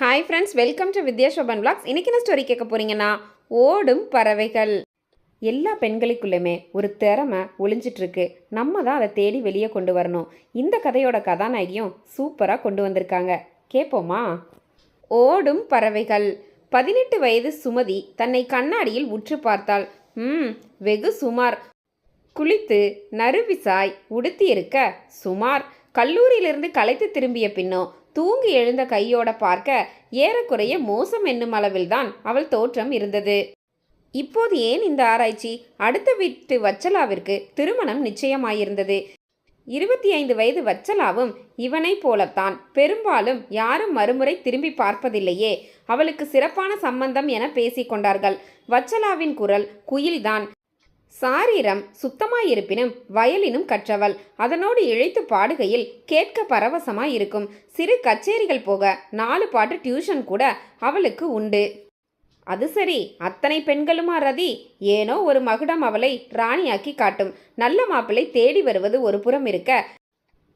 Hi friends welcome to Vidya Sobhan blogs இன்னைக்கு என்ன story கேட்க போகிறீங்கன்னா ஓடும் பறவைகள். எல்லா பெண்களுக்குள்ளுமே ஒரு திறமை ஒளிஞ்சிட்ருக்கு. நம்ம தான் அதை தேடி வெளியே கொண்டு வரணும். இந்த கதையோட கதாநாயகியும் சூப்பராக கொண்டு வந்திருக்காங்க. கேட்போமா ஓடும் பறவைகள். பதினெட்டு வயது சுமதி தன்னை கண்ணாடியில் உற்று பார்த்தாள். ம் வெகு சுமார். குளித்து நறுவிசாய் உடுத்தியிருக்க சுமார். கல்லூரியிலிருந்து களைத்து திரும்பிய பின்னோ தூங்கி எழுந்த கையோட பார்க்க ஏறக்குறைய மோசம் என்னும் அளவில்தான் அவள் தோற்றம் இருந்தது. இப்போது ஏன் இந்த ஆராய்ச்சி? அடுத்த வீட்டு வச்சலாவிற்கு திருமணம் நிச்சயமாயிருந்தது. இருபத்தி ஐந்து வயது வச்சலாவும் இவனைப் போலத்தான். பெரும்பாலும் யாரும் மறுமுறை திரும்பி பார்ப்பதில்லையே. அவளுக்கு சிறப்பான சம்பந்தம் என பேசிக்கொண்டார்கள் வச்சலாவின் குரல் குயில்தான். சாரீரம் சுத்தமாயிருப்பினும் வயலினும் கற்றவள். அதனோடு இழைத்து பாடுகையில் கேட்க பரவசமாய் இருக்கும் சிறு கச்சேரிகள் போக நாலு பாட்டு டியூஷன் கூட அவளுக்கு உண்டு. அது சரி அத்தனை பெண்களுமா ரதி? ஏனோ ஒரு மகுடம் அவளை ராணியாக்கி காட்டும். நல்ல மாப்பிள்ளை தேடி வருவது ஒரு புறம் இருக்க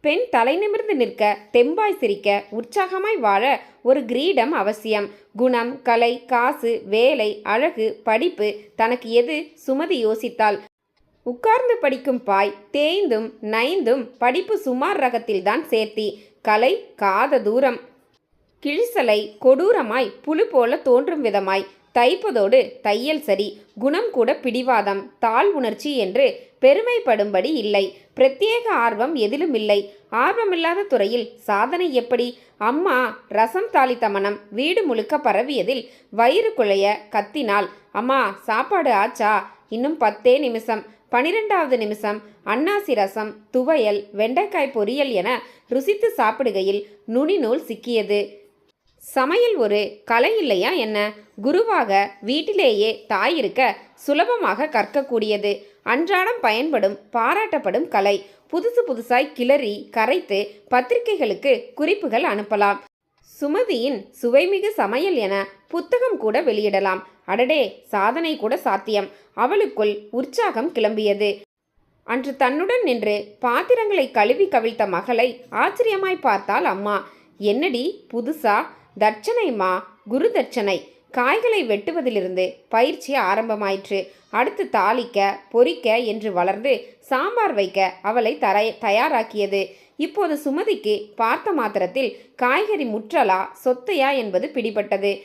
பெண் தலை நிமிர்ந்து நிற்க தெம்பாய் சிரிக்க உற்சாகமாய் வாழ ஒரு கிரீடம் அவசியம். குணம் கலை காசு வேலை அழகு படிப்பு தனக்கு எது சுமதி யோசித்தாள் உட்கார்ந்து படிக்கும் பாய் தேய்ந்தும் நைந்தும் படிப்பு சுமார் ரகத்தில்தான் சேர்த்தி. கலை காத தூரம். கிழிசலை கொடூரமாய் புழு போல தோன்றும் விதமாய். தைப்பதோடு தையல் சரி குணம் கூட பிடிவாதம் தாழ் உணர்ச்சி என்று பெருமைப்படும்படி இல்லை. பிரத்யேக ஆர்வம் எதிலும் இல்லை. ஆர்வமில்லாத துறையில் சாதனை எப்படி? அம்மா ரசம் தாளித்த மனம் வீடு முழுக்க பரவியதில் வயிறு குழைய கத்தினாள். அம்மா சாப்பாடு ஆச்சா? இன்னும் பத்தே நிமிஷம் பனிரெண்டாவது நிமிஷம் அன்னாசி ரசம் துவையல் வெண்டைக்காய் பொரியல் என ருசித்து சாப்பிடுகையில் நுனி நூல் சிக்கியது. சமையல் ஒரு கலை இல்லையா என்ன? குருவாக வீட்டிலேயே தாய் இருக்க சுலபமாக கற்கக்கூடியது. அன்றாடம் பயன்படும் பாராட்டப்படும் கலை. புதுசு புதுசாய் கிளறி கரைத்து பத்திரிகைகளுக்கு குறிப்புகள் அனுப்பலாம். சுமதியின் சுவைமிகு சமையல் என புத்தகம் கூட வெளியிடலாம். அடடே சாதனை கூட சாத்தியம். அவளுக்குள் உற்சாகம் கிளம்பியது. அன்று தன்னுடன் நின்று பாத்திரங்களை கழுவி கவிழ்த்த மகளை ஆச்சரியமாய் பார்த்தாள் அம்மா. என்னடி புதுசா? தட்சணைமா குரு தட்சணை. காய்களை வெட்டுவதிலிருந்து பயிற்சி ஆரம்பமாயிற்று. அடுத்து தாளிக்க பொறிக்க என்று வளர்ந்து சாம்பார் வைக்க அவளை தர தயாராக்கியது. இப்போது சுமதிக்கு பார்த்த மாத்திரத்தில் காய்கறி முற்றலா சொத்தையா என்பது பிடிபட்டது.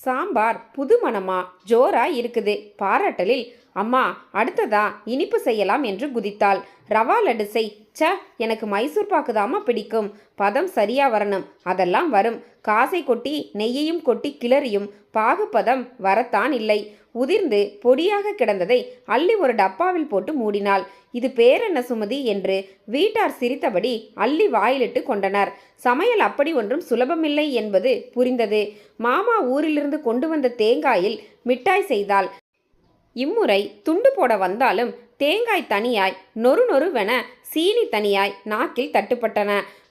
சாம்பார் புது மனமா ஜோரா இருக்குது. பாராட்டலில் அம்மா அடுத்ததா இனிப்பு செய்யலாம் என்று குதித்தாள். ரவா லட்டு செய் ச்ச எனக்கு மைசூர் பாக்குதாமா பிடிக்கும். பதம் சரியா வரணும். அதெல்லாம் வரும். காசை கொட்டி நெய்யையும் கொட்டி கிளறியும். பாகுபதம் வரத்தான் இல்லை. உதிர்ந்து பொடியாக கிடந்ததை அள்ளி ஒரு டப்பாவில் போட்டு மூடினாள். இது பேரென்ன சுமதி என்று வீட்டார் சிரித்தபடி அள்ளி வாயிலிட்டு கொண்டனர். சமையல் அப்படி ஒன்றும் சுலபமில்லை என்பது புரிந்தது. மாமா ஊரிலிருந்து கொண்டு வந்த தேங்காயில் மிட்டாய் செய்தாள். இம்முறை துண்டு போட வந்தாலும் தேங்காய் தனியாய் நொறு நொறுவென சீனி தனியாய் நாக்கில் தட்டுப்பட்டன.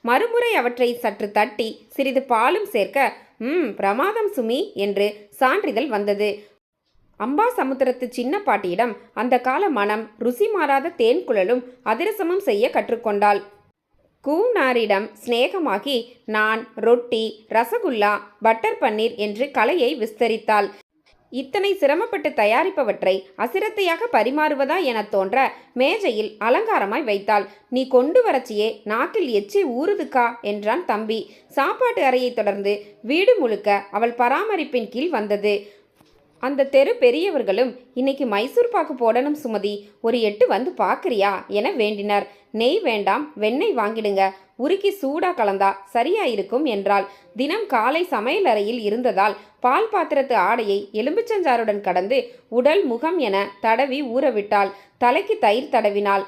மறுமுறை அவற்றை சற்று தட்டி சிறிது பாலும் சேர்க்க ம் பிரமாதம் சுமி என்று சான்றிதழ் வந்தது. அம்பா சமுத்திரத்து சின்ன பாட்டியிடம் அந்த கால மனம் ருசி மாறாத தேன் குழலும் அதிரசமும் செய்ய கற்றுக்கொண்டாள். கூனாரிடம் சிநேகமாகி நான் ரொட்டி ரசகுல்லா பட்டர் பன்னீர் என்று கலையை விஸ்தரித்தாள். இத்தனை சிரமப்பட்டு தயாரிப்பவற்றை அசிரத்தையாக பரிமாறுவதா எனத் தோன்ற மேஜையில் அலங்காரமாய் வைத்தாள். நீ கொண்டு வரச்சியே நாக்கில் எச்சி ஊறுதுக்கா? என்றான் தம்பி. சாப்பாட்டு அறையைத் தொடர்ந்து வீடு முழுக்க அவள் பராமரிப்பின் கீழ் வந்தது. அந்த தெரு பெரியவர்களும் இன்னைக்கு மைசூர் பாக்கு போடணும் சுமதி. ஒரு எட்டு வந்து பார்க்குறியா என வேண்டினர். நெய் வேண்டாம். வெண்ணெய் வாங்கிடுங்க. உருக்கி சூடா கலந்தா சரியா இருக்கும் என்றாள். தினம் காலை சமையலறையில் இருந்ததால் பால் பாத்திரத்து ஆடையை எலும்புச்சஞ்சாருடன் கடந்து உடல் முகம் என தடவி ஊறவிட்டாள் தலைக்கு தயிர் தடவினாள்.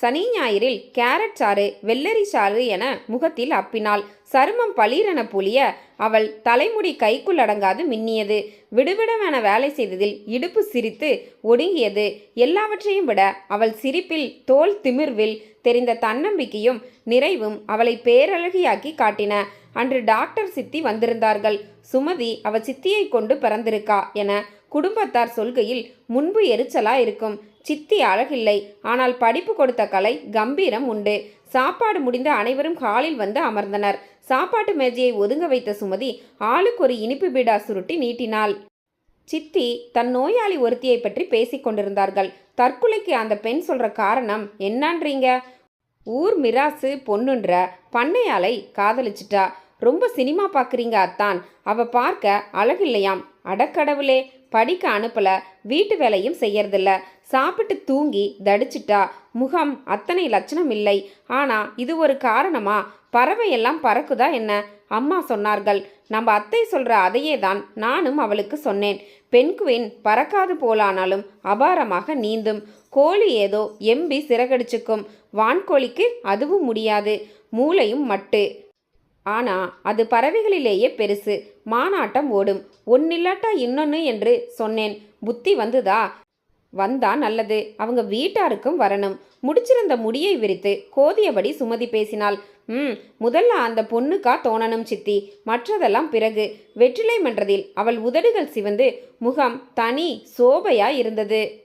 சனி ஞாயிறில் கேரட் சாறு வெள்ளரி சாறு என முகத்தில் அப்பினாள் சருமம் பளீரென புளிய அவள் தலைமுடி கைக்குள் அடங்காது மின்னியது. விடுவிடமென வேலை செய்ததில் இடுப்பு சிரித்து ஒடுங்கியது. எல்லாவற்றையும் விட அவள் சிரிப்பில் தோல் திமிர்வில் தெரிந்த தன்னம்பிக்கையும் நிறைவும் அவளை பேரழகியாக்கி காட்டின. அன்று டாக்டர் சித்தி வந்திருந்தார்கள். சுமதி அவ சித்தியை கொண்டு பிறந்திருக்கா என குடும்பத்தார் சொல்கையில் முன்பு எரிச்சலா இருக்கும் சித்தி அழகில்லை. ஆனால் படிப்பு கொடுத்த கலை கம்பீரம் உண்டு. சாப்பாடு முடிந்த அனைவரும் ஹாலில் வந்து அமர்ந்தனர். சாப்பாட்டு மேஜையை ஒதுங்க வைத்த சுமதி ஆளுக்கு ஒரு இனிப்பு பீடா சுருட்டி நீட்டினாள். சித்தி தன் நோயாளி ஒருத்தியை பற்றி பேசிக் கொண்டிருந்தார்கள். தற்கொலைக்கு அந்த பெண் சொல்ற காரணம் என்னன்றீங்க? ஊர் மிராசு பொண்ணுன்ற பண்ணையாளை காதலிச்சிட்டா. ரொம்ப சினிமா பார்க்குறீங்க அத்தான். அவ பார்க்க அழகில்லையாம். அடக்கடவுளே. படிக்க அனுப்பல வீட்டு வேலையும் செய்யறதில்ல. சாப்பிட்டு தூங்கி தடிச்சிட்டா. முகம் அத்தனை லட்சணம் இல்லை. ஆனா இது ஒரு காரணமா? பறவையெல்லாம் பறக்குதா என்ன? அம்மா சொன்னார்கள். நம்ம அத்தை சொல்ற அதையே தான் நானும் அவளுக்கு சொன்னேன். பெண்குவின் பறக்காது போலானாலும் அபாரமாக நீந்தும். கோழி ஏதோ எம்பி சிறகடிச்சுக்கும். வான்கோழிக்கு அதுவும் முடியாது. மூளையும் மட்டு. ஆனால் அது பறவைகளிலேயே பெருசு. மானாட்டம் ஓடும். ஒன்னில்லாட்டா இன்னொன்று என்று சொன்னேன். புத்தி வந்துதா? வந்தா நல்லது. அவங்க வீட்டாருக்கும் வரணும். முடிச்சிருந்த முடியை விரித்து கோதியபடி சுமதி பேசினாள். ம் முதல்ல அந்த பொண்ணுக்கா தோணணும் சித்தி. மற்றதெல்லாம் பிறகு. வெற்றிலை மன்றதில் அவள் உதடுகள் சிவந்து முகம் தனி சோபையா இருந்தது.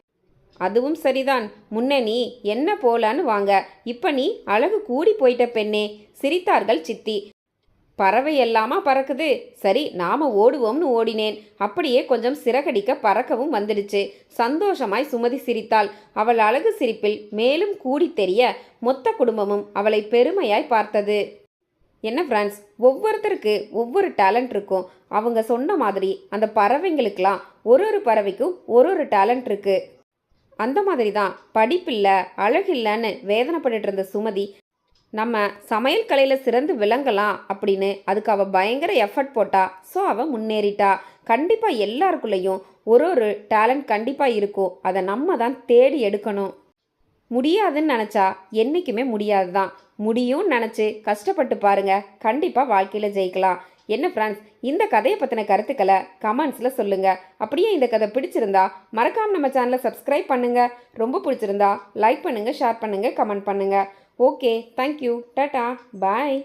அதுவும் சரிதான். முன்ன நீ என்ன போலான்னு வாங்க. இப்ப நீ அழகு கூடி போயிட்ட பெண்ணே. சிரித்தார்கள் சித்தி. பறவை எல்லாமா பறக்குது? சரி நாம ஓடுவோம்னு ஓடினேன். அப்படியே கொஞ்சம் சிறகடிக்க பறக்கவும் வந்துடுச்சு. சந்தோஷமாய் சுமதி சிரித்தாள். அவள் அழகு சிரிப்பில் மேலும் கூடி தெரிய மொத்த குடும்பமும் அவளை பெருமையாய் பார்த்தது. என்ன ஃப்ரெண்ட்ஸ் ஒவ்வொருத்தருக்கு ஒவ்வொரு டேலண்ட் இருக்கும். அவங்க சொன்ன மாதிரி அந்த பறவைங்களுக்கெல்லாம் ஒரு ஒரு பறவைக்கும் ஒரு ஒரு டேலண்ட் இருக்கு. அந்த மாதிரி தான் படிப்பில்லை அழகில்லைன்னு வேதனைப்பட்டுட்டு இருந்த சுமதி நம்ம சமையல் கலையில் சிறந்து விளங்கலாம் அப்படின்னு அதுக்கு அவள் பயங்கர எஃபர்ட் போட்டா ஸோ அவள் முன்னேறிட்டா. கண்டிப்பாக எல்லாருக்குள்ளேயும் ஒரு ஒரு டேலண்ட் கண்டிப்பாக இருக்கும். அதை நம்ம தான் தேடி எடுக்கணும். முடியாதுன்னு நினச்சா என்றைக்குமே முடியாது தான் முடியும்னு நினச்சி கஷ்டப்பட்டு பாருங்க. கண்டிப்பாக வாழ்க்கையில் ஜெயிக்கலாம். என்ன ஃப்ரெண்ட்ஸ் இந்த கதையை பற்றின கருத்துக்களை கமெண்ட்ஸில் சொல்லுங்கள் அப்படியே இந்த கதை பிடிச்சிருந்தா மறக்காமல் நம்ம சேனலை சப்ஸ்கிரைப் பண்ணுங்கள் ரொம்ப பிடிச்சிருந்தா லைக் பண்ணுங்கள் ஷேர் பண்ணுங்கள் கமெண்ட் பண்ணுங்கள் ஓகே தேங்க்யூ டாட்டா பாய்